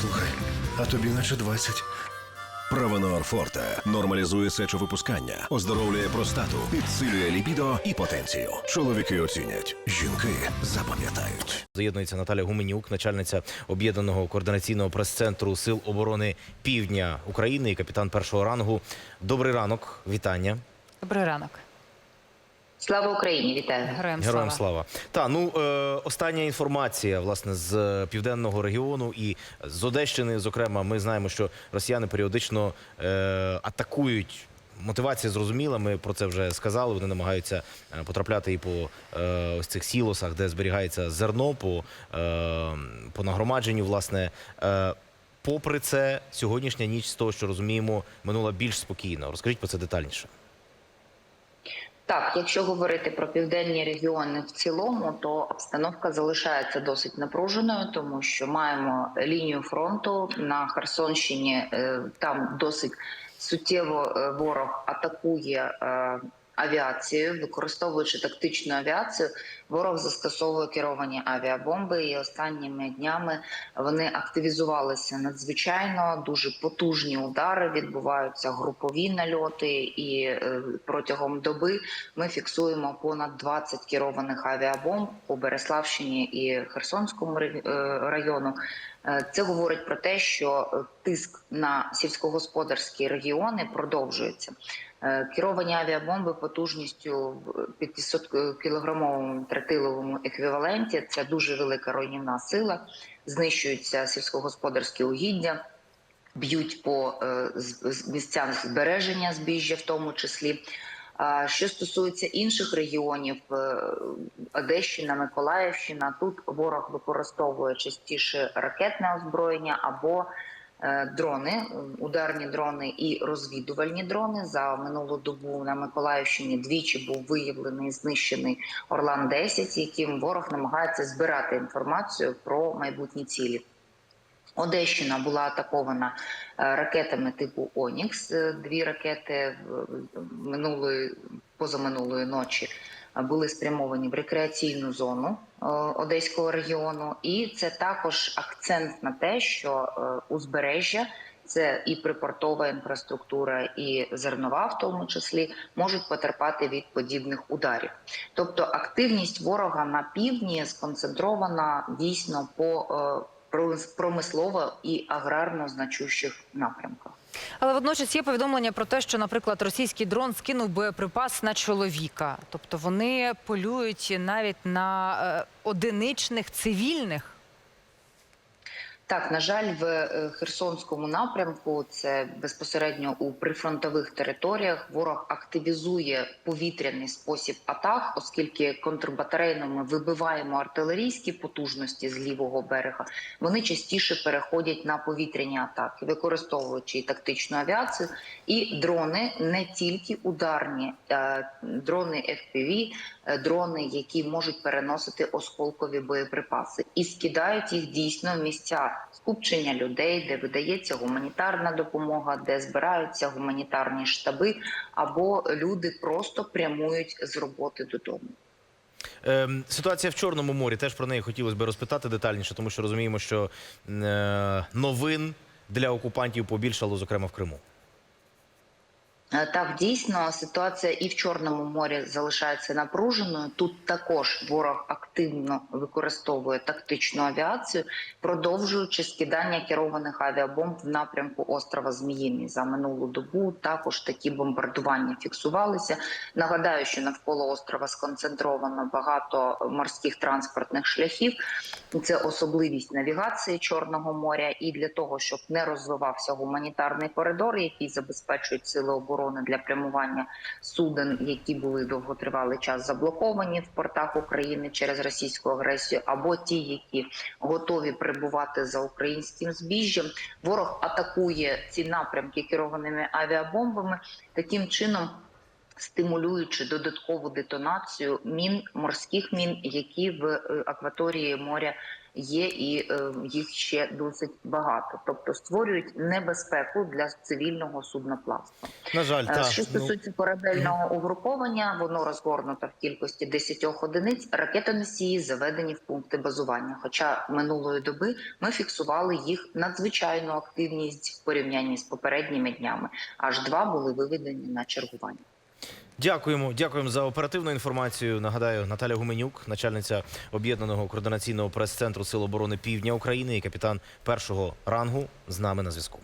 Слухай, а тобі наче 20. Правонор Форте нормалізує сечовипускання, оздоровлює простату, підсилює лібідо і потенцію. Чоловіки оцінять, жінки запам'ятають. Заєднується Наталя Гуменюк, начальниця об'єднаного координаційного прес-центру Сил оборони Півдня України і капітан першого рангу. Добрий ранок, вітання. Добрий ранок. Слава Україні, вітаю. Героям, Героям слава. слава. Та ну е, остання інформація власне з південного регіону і з Одещини. Зокрема, ми знаємо, що росіяни періодично е, атакують. Мотивація зрозуміла. Ми про це вже сказали. Вони намагаються е, потрапляти і по е, ось цих сілосах, де зберігається зерно, по, е, по нагромадженню. Власне, е, попри це, сьогоднішня ніч з того, що розуміємо, минула більш спокійно. Розкажіть про це детальніше. Так, якщо говорити про південні регіони в цілому, то обстановка залишається досить напруженою, тому що маємо лінію фронту на Херсонщині. е, Там досить суттєво е, ворог атакує е, авіацією, використовуючи тактичну авіацію. Ворог застосовує керовані авіабомби, і останніми днями вони активізувалися надзвичайно. Дуже потужні удари відбуваються, групові нальоти, і е, протягом доби ми фіксуємо понад 20 керованих авіабомб по Береславщині і Херсонському е, району. Е, Це говорить про те, що тиск на сільськогосподарські регіони продовжується. Е, Керовані авіабомби потужністю в 500 кілограмовому тротиловому еквіваленті. Це дуже велика руйнівна сила. Знищуються сільськогосподарські угіддя, б'ють по е, місцям збереження збіжжя, в тому числі. Що стосується інших регіонів, е, Одещина, Миколаївщина, тут ворог використовує частіше ракетне озброєння або е, дрони, е, ударні дрони і розвідувальні дрони. За минулу добу на Миколаївщині двічі був виявлений знищений Орлан 10 яким ворог намагається збирати інформацію про майбутні цілі. Одещина була атакована е, ракетами типу Онікс. Е, Дві ракети минулої позаминулої ночі е, були спрямовані в рекреаційну зону Одеського регіону, і це також акцент на те, що узбережжя. Це і припортова інфраструктура, і зернова, в тому числі, можуть потерпати від подібних ударів. Тобто активність ворога на півдні сконцентрована дійсно по промислово і аграрно значущих напрямках. Але водночас є повідомлення про те, що, наприклад, російський дрон скинув боєприпас на чоловіка. Тобто вони полюють навіть на е, одиничних цивільних. Так, на жаль, в е, Херсонському напрямку, це безпосередньо у прифронтових територіях, ворог активізує повітряний спосіб атак, оскільки контрбатарейно ми вибиваємо артилерійські потужності з лівого берега. Вони частіше переходять на повітряні атаки, використовуючи і тактичну авіацію, і дрони не тільки ударні, дрони FPV, е, дрони, які можуть переносити осколкові боєприпаси, і скидають їх дійсно в місця скупчення людей, де видається гуманітарна допомога, де збираються гуманітарні штаби, або люди просто прямують з роботи додому. Ем, ситуація в Чорному морі теж про неї хотілося б розпитати детальніше, тому що розуміємо, що е, новин для окупантів побільшало, зокрема в Криму. Е, Так, дійсно, ситуація і в Чорному морі залишається напруженою. Тут також ворог активно використовує тактичну авіацію, продовжуючи скидання керованих авіабомб в напрямку острова Зміїний. За минулу добу також такі бомбардування фіксувалися. Нагадаю, що навколо острова сконцентровано багато морських транспортних шляхів. Це особливість навігації Чорного моря, і для того, щоб не розвивався гуманітарний коридор, який забезпечують сили оборони для прямування суден, які були довготривалий час заблоковані в портах України через російську агресію, або ті, які готові прибувати за українським збіжжям. Ворог атакує ці напрямки керованими авіабомбами таким чином стимулюючи додаткову детонацію мін морських мін, які в е, акваторії моря є, і е, їх ще досить багато, тобто створюють небезпеку для цивільного судноплавства. На жаль, Е, так. Що Ну, стосується корабельного угруповання, воно розгорнуто в кількості 10 одиниць. Ракетоносії заведені в пункти базування. Хоча минулої доби ми фіксували їх надзвичайну активність в порівнянні з попередніми днями. Аж два були виведені на чергування. Дякуємо, дякуємо за оперативну інформацію. Нагадаю, Наталя Гуменюк, начальниця об'єднаного координаційного прес-центру Сил оборони Півдня України і капітан першого рангу з нами на зв'язку.